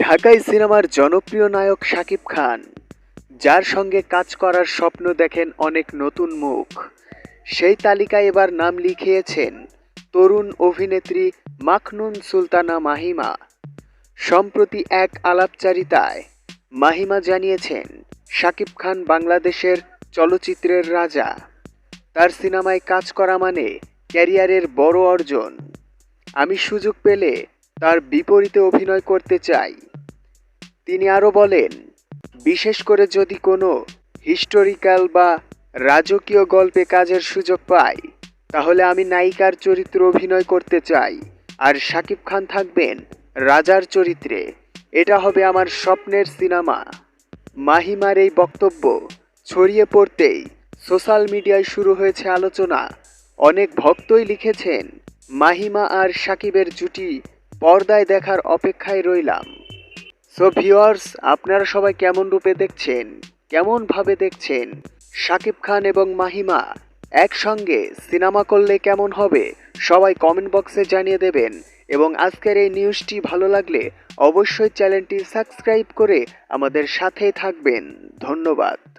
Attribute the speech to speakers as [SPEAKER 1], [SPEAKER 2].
[SPEAKER 1] ঢাকাই সিনেমার জনপ্রিয় নায়ক শাকিব খান, যার সঙ্গে কাজ করার স্বপ্ন দেখেন অনেক নতুন মুখ। সেই তালিকায় এবার নাম লিখিয়েছেন তরুণ অভিনেত্রী মাখনুন সুলতানা মাহিমা। সম্প্রতি এক আলাপচারিতায় মাহিমা জানিয়েছেন, শাকিব খান বাংলাদেশের চলচ্চিত্রের রাজা। তার সিনেমায় কাজ করা মানে ক্যারিয়ারের বড় অর্জন। আমি সুযোগ পেলে তার বিপরীতে অভিনয় করতে চাই। তিনি আরও বলেন, বিশেষ করে যদি কোনো হিস্টোরিক্যাল বা রাজকীয় গল্পে কাজের সুযোগ পাই, তাহলে আমি নায়িকার চরিত্র অভিনয় করতে চাই। আর শাকিব খান থাকবেন রাজার চরিত্রে। এটা হবে আমার স্বপ্নের সিনেমা। মাহিমার এই বক্তব্য ছড়িয়ে পড়তেই সোশ্যাল মিডিয়ায় শুরু হয়েছে আলোচনা। অনেক ভক্তই লিখেছেন, মাহিমা আর সাকিবের জুটি পর্দায় দেখার অপেক্ষায় রইলাম। সো ভিউয়ার্স আপনারা সবাই কেমন রূপে দেখছেন? কেমন ভাবে দেখছেন? শাকিব খান এবং মাহিমা একসঙ্গে সিনেমা করলে কেমন হবে? সবাই কমেন্ট বক্সে জানিয়ে দেবেন। এবং আজকের এই নিউজটি ভালো লাগলে অবশ্যই চ্যানেলটি সাবস্ক্রাইব করে আমাদের সাথে থাকবেন। ধন্যবাদ।